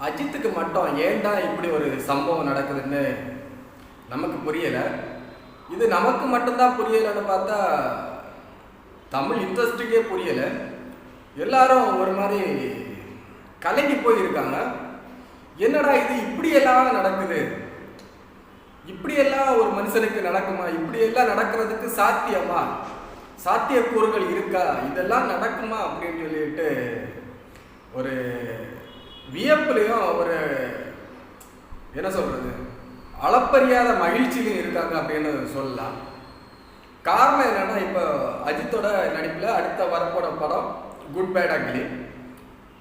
அஜித்துக்கு மட்டும் ஏன்டா இப்படி ஒரு சம்பவம் நடக்குதுன்னு நமக்கு புரியலை. இது நமக்கு மட்டும்தான் புரியலைன்னு பார்த்தா தமிழ் இண்டஸ்ட்ரிக்கே புரியலை. எல்லாரும் ஒரு மாதிரி கலங்கி போயிருக்காங்க. என்னடா இது இப்படியெல்லாம் நடக்குது? இப்படியெல்லாம் ஒரு மனுஷனுக்கு நடக்குமா? இப்படியெல்லாம் நடக்கிறதுக்கு சாத்தியமா? சாத்தியக்கூறுகள் இருக்கா? இதெல்லாம் நடக்குமா? அப்படின்னு சொல்லிட்டு ஒரு வியப்புலையும் ஒரு என்ன சொல்கிறது அளப்பறியாத மகிழ்ச்சியிலையும் இருக்காங்க அப்படின்னு சொல்லலாம். காரணம் என்னென்னா இப்போ அஜித்தோட நடிப்பில் அடுத்த வரப்போட படம் குட் பேட் அக்லி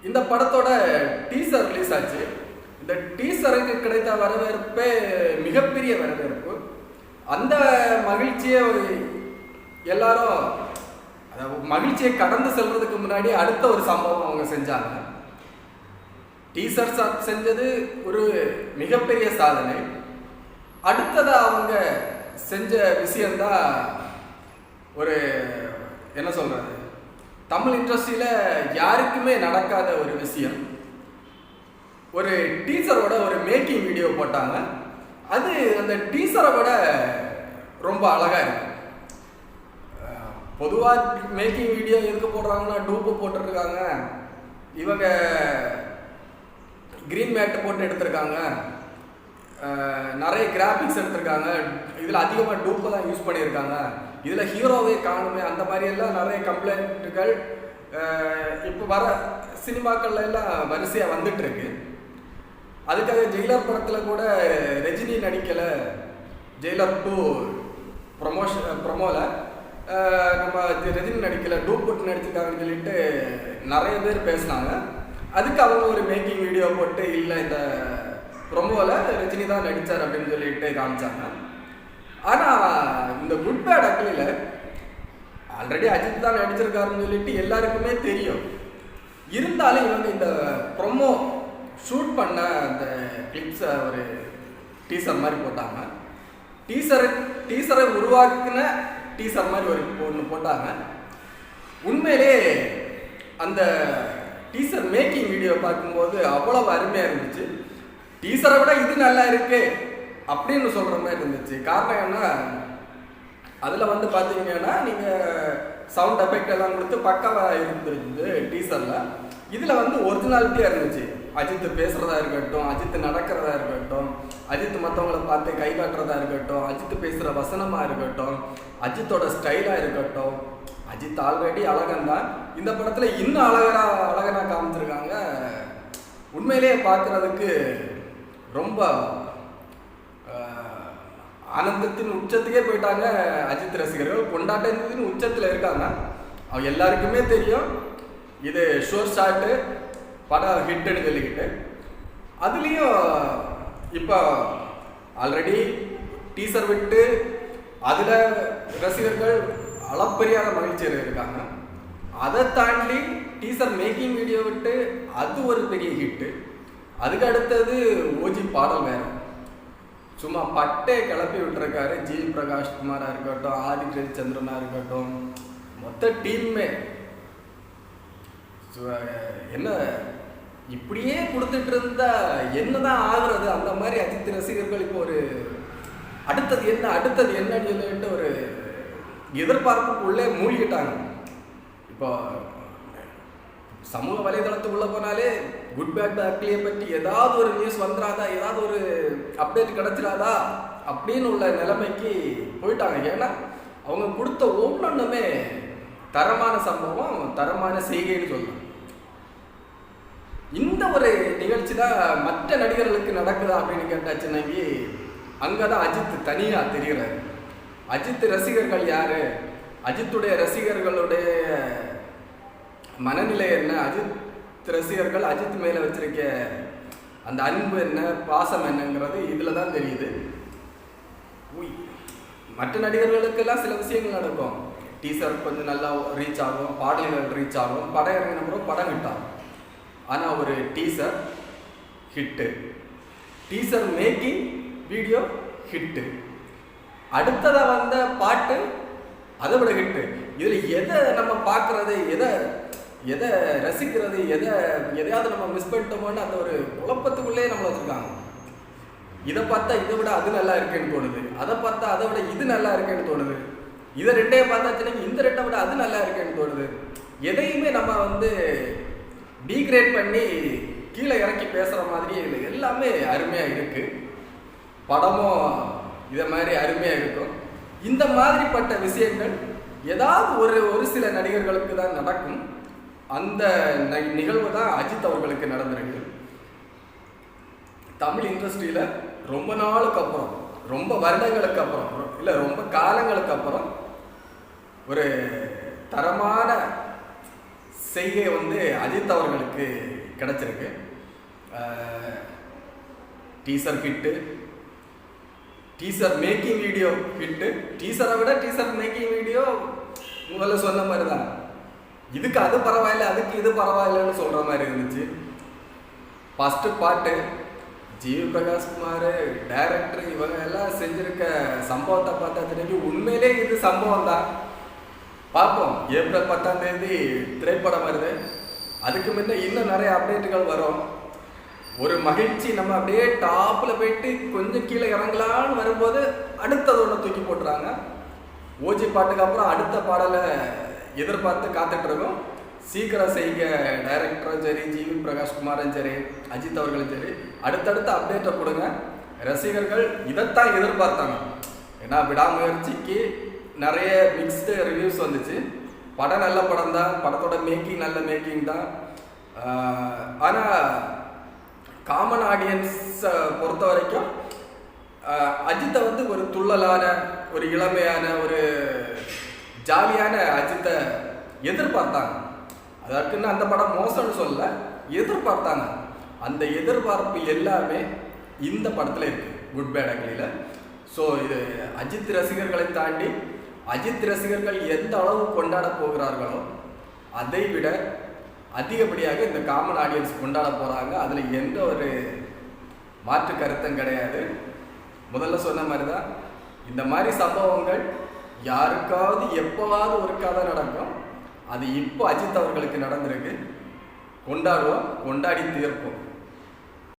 இந்த படத்தோட டீசர் ரிலீஸ் ஆச்சு. இந்த டீசருக்கு கிடைத்த வரவேற்பே மிகப்பெரிய வரவேற்பு. அந்த மகிழ்ச்சியை எல்லாரும் அதாவது மகிழ்ச்சியை கடந்து செல்றதுக்கு முன்னாடி அடுத்த ஒரு சம்பவம் அவங்க செஞ்சாங்க. டீசர் செஞ்சது ஒரு மிகப்பெரிய சாதனை. அடுத்ததாக அவங்க செஞ்ச விஷயந்தான் ஒரு என்ன சொல்கிறது தமிழ் இண்டஸ்ட்ரியில் யாருக்குமே நடக்காத ஒரு விஷயம். ஒரு டீசரோட ஒரு மேக்கிங் வீடியோ போட்டாங்க. அது அந்த டீசரை விட ரொம்ப அழகாக இருக்கு. பொதுவாக மேக்கிங் வீடியோ எதுக்கு போடுறாங்கன்னா டூப்பு போட்டுருக்காங்க இவங்க க்ரீன் மேட்டு போட்டு எடுத்திருக்காங்க. நிறைய கிராஃபிக்ஸ் எடுத்திருக்காங்க. இதில் அதிகமாக டூப்பை தான் யூஸ் பண்ணியிருக்காங்க. இதில் ஹீரோவே காணுமே அந்த மாதிரி எல்லாம் நிறைய கம்ப்ளைண்ட்டுகள் இப்போ வர சினிமாக்கள்ல எல்லாம் வரிசையாக வந்துட்டுருக்கு. அதுக்காக ஜெயிலர் படத்தில் கூட ரஜினி நடிக்கலை. ஜெயிலர் டூ ப்ரொமோஷன் ப்ரொமோவில் நம்ம ரஜினி நடிக்கலை டூப் போட்டு நடிச்சிருக்காங்கன்னு சொல்லிட்டு நிறைய பேர் பேசினாங்க. அதுக்கு அவங்க ஒரு மேக்கிங் வீடியோ போட்டு இல்லை இந்த ப்ரொமோவில் ரஜினி தான் நடித்தார் அப்படின்னு சொல்லிட்டு காமிச்சாங்க. ஆனால் இந்த குட் பேட் அக்லியில் ஆல்ரெடி அஜித் தான் நடிச்சிருக்காருன்னு சொல்லிட்டு எல்லாருக்குமே தெரியும். இருந்தாலும் இவங்க இந்த ப்ரொமோ ஷூட் பண்ண அந்த கிளிப்ஸை ஒரு டீசர் மாதிரி போட்டாங்க. டீசரை டீசரை உருவாக்குன டீசர் மாதிரி ஒரு ஒன்று போட்டாங்க. உண்மையிலே அந்த டீசர் மேக்கிங் வீடியோ பார்க்கும்போது அவ்வளவு அருமையாக இருந்துச்சு. டீசரை விட இது நல்லா இருக்கு அப்படின்னு சொல்கிற மாதிரி இருந்துச்சு. காரணம் என்ன? அதில் வந்து பார்த்தீங்கன்னா நீங்கள் சவுண்ட் எஃபெக்ட் எல்லாம் கொடுத்து பக்காவாக இருந்துருந்து டீசரில் இதில் வந்து ஒரிஜினாலிட்டியாக இருந்துச்சு. அஜித் பேசுகிறதா இருக்கட்டும் அஜித் நடக்கிறதா இருக்கட்டும் அஜித் மற்றவங்கள பார்த்து கை காட்டுறதா இருக்கட்டும் அஜித் பேசுகிற வசனமாக இருக்கட்டும் அஜித்தோட ஸ்டைலாக இருக்கட்டும் அஜித் ஆல்ரெடி அழகன் தான். இந்த படத்தில் இன்னும் அழகனா அழகனா காமிச்சிருக்காங்க. உண்மையிலேயே பார்க்குறதுக்கு ரொம்ப ஆனந்தத்தின் உச்சத்துக்கே போயிட்டாங்க அஜித் ரசிகர்கள். கொண்டாட்டத்தின் உச்சத்தில் இருக்காங்க. அவங்க எல்லாருக்குமே தெரியும். இது ஷோர் ஷாட்டு படம் ஹிட்டுன்னு சொல்லிக்கிட்டு. அதுலேயும் இப்போ ஆல்ரெடி டீசர் விட்டு அதில் ரசிகர்கள் அளப்பரியாத மகிழ்ச்சியில் இருக்காங்க. அதை தாண்டி டீசர் மேக்கிங் வீடியோ விட்டு அது ஒரு பெரிய ஹிட்டு அதுக்கு அடுத்தது ஓஜி பாடல் வேறு. சும்மா பட்டே கிளப்பி விட்டுருக்காரு. ஜி பிரகாஷ் குமாராக இருக்கட்டும் ஆதி சந்திரனாக இருக்கட்டும். மொத்த டீமுமே என்ன இப்படியே கொடுத்துட்டு இருந்தா என்னதான் ஆகுறது? அந்த மாதிரி அஜித் ரசிகர்கள் இப்போ ஒரு அடுத்தது என்ன அடுத்தது என்னன்னு சொல்லிட்டு ஒரு எதிர்பார்ப்புக்குள்ளே மூழ்கிட்டாங்க. இப்போ சமூக வலைதளத்துக்குள்ளே போனாலே குட் பேட் அக்லியை பற்றி ஏதாவது ஒரு நியூஸ் வந்துடாதா ஏதாவது ஒரு அப்டேட் கிடைச்சிடாதா அப்படின்னு உள்ள நிலைமைக்கு போயிட்டாங்க. ஏன்னா அவங்க கொடுத்த ஒவ்வொன்றுமே தரமான சம்பவம் தரமான செய்கைன்னு சொல்லலாம். இந்த ஒரு நிகழ்ச்சி தான் மற்ற நடிகர்களுக்கு நடக்குதா அப்படின்னு கேட்டாச்சுன்னாக்கி அங்கே தான் அஜித் தனியாக தெரிகிறாரு அஜித் ரசிகர்கள் யாரு? அஜித்துடைய ரசிகர்களுடைய மனநிலை என்ன? அஜித் ரசிகர்கள் அஜித் மேலே வச்சிருக்க அந்த அன்பு என்ன? பாசம் என்னங்கிறது இதில் தான் தெரியுது. உய். மற்ற நடிகர்களுக்கெல்லாம் சில விஷயங்கள் நடக்கும். டீசர் கொஞ்சம் நல்லா ரீச் ஆகும் பாடல்கள் ரீச் ஆகும். படம் இறங்கின பிறகு படம் ஹிட் ஆகும். ஆனால் ஒரு teaser hit teaser making video hit அடுத்ததாக வந்த பாட்டு அதை விட ஹிட்டு இதில் எதை நம்ம பார்க்குறது எதை எதை ரசிக்கிறது எதை எதையாவது நம்ம மிஸ் பண்ணிட்டோமோன்னு அந்த ஒரு குழப்பத்துக்குள்ளேயே நம்மளை வச்சுருக்காங்க. இதை பார்த்தா இதை விட அது நல்லா இருக்கேன்னு தோணுது. அதை பார்த்தா அதை விட இது நல்லா இருக்கேன்னு தோணுது. இதை ரெண்டையும் பார்த்தா இந்த ரெண்டை விட அது நல்லா இருக்கேன்னு தோணுது. எதையுமே நம்ம வந்து டீக்ரேட் பண்ணி கீழே இறக்கி பேசுகிற மாதிரி எல்லாமே அருமையாக இருக்குது படமும் இதை மாதிரி அருமையாக இருக்கும். இந்த மாதிரிப்பட்ட விஷயங்கள் ஏதாவது ஒரு ஒரு சில நடிகர்களுக்கு தான் நடக்கும். அந்த நிகழ்வு தான் அஜித் அவர்களுக்கு நடந்திருக்கு. தமிழ் இண்டஸ்ட்ரியில் ரொம்ப நாளுக்கு அப்புறம் ரொம்ப வருடங்களுக்கு அப்புறம் இல்லை ரொம்ப காலங்களுக்கு அப்புறம் ஒரு தரமான செய்கை வந்து அஜித் அவர்களுக்கு கிடச்சிருக்கு. Teaser hit teaser making video hit டீசரை விட டீசர் மேக்கிங் வீடியோ முதல்ல சொன்ன மாதிரி தான் இதுக்கு அது பரவாயில்ல அதுக்கு இது பரவாயில்லன்னு சொல்கிற மாதிரி இருந்துச்சு. ஃபஸ்ட்டு பாட்டு ஜிவி பிரகாஷ்குமார் டைரக்டர் இவங்க எல்லாம் செஞ்சிருக்க சம்பவத்தை பார்த்தா தெரிஞ்சு உண்மையிலே இது சம்பவம் தான் பார்ப்போம் ஏப்ரல் பத்தாம் தேதி திரைப்படம் வருது. அதுக்கு முன்ன இன்னும் நிறைய அப்டேட்டுகள் வரும். ஒரு மகிழ்ச்சி நம்ம அப்படியே டாப்பில் போயிட்டு கொஞ்சம் கீழே இறங்கலான்னு வரும்போது அடுத்தது ஒன்று தூக்கி போட்டுறாங்க. ஓஜி பாட்டுக்கு அப்புறம் அடுத்த பாடலை எதிர்பார்த்து காத்துட்டு இருக்கோம். சீக்கிரம் செய்க டைரக்டரும் சரி ஜிவி பிரகாஷ் குமாரும் சரி அஜித் அவர்களும் சரி அடுத்தடுத்த அப்டேட்டை கொடுங்க. ரசிகர்கள் இதைத்தான் எதிர்பார்த்தாங்க. ஏன்னா விடாமுயற்சிக்கு நிறைய மிக்ஸ்டு ரிவ்யூஸ் வந்துச்சு. படம் நல்ல படம் தான் படத்தோட மேக்கிங் நல்ல மேக்கிங் தான். ஆனால் காமன் ஆடியன்ஸை பொறுத்த வரைக்கும் அஜித்தை வந்து ஒரு துள்ளலான ஒரு இளமையான ஒரு ஜாலியான அஜித்தை எதிர்பார்த்தாங்க. அதற்குன்னு அந்த படம் மோசம்னு சொல்ல எதிர்பார்த்தாங்க. அந்த எதிர்பார்ப்பு எல்லாமே இந்த படத்தில் இருக்கு குட் பேட் அக்லியில் ஸோ இது அஜித் ரசிகர்களை தாண்டி அஜித் ரசிகர்கள் எந்த அளவு கொண்டாட போகிறார்களோ அதை விட அதிகப்படியாக இந்த காமன் ஆடியன்ஸ் கொண்டாட போகிறாங்க அதில் எந்த ஒரு மாற்று கருத்தும் கிடையாது. முதல்ல சொன்ன மாதிரி தான் இந்த மாதிரி சம்பவங்கள் யாருக்காவது எப்போவாவது ஒரு கதை நடக்கும். அது இப்போ அஜித் அவர்களுக்கு நடந்திருக்கு. கொண்டாடுவோம் கொண்டாடி தீர்ப்போம்.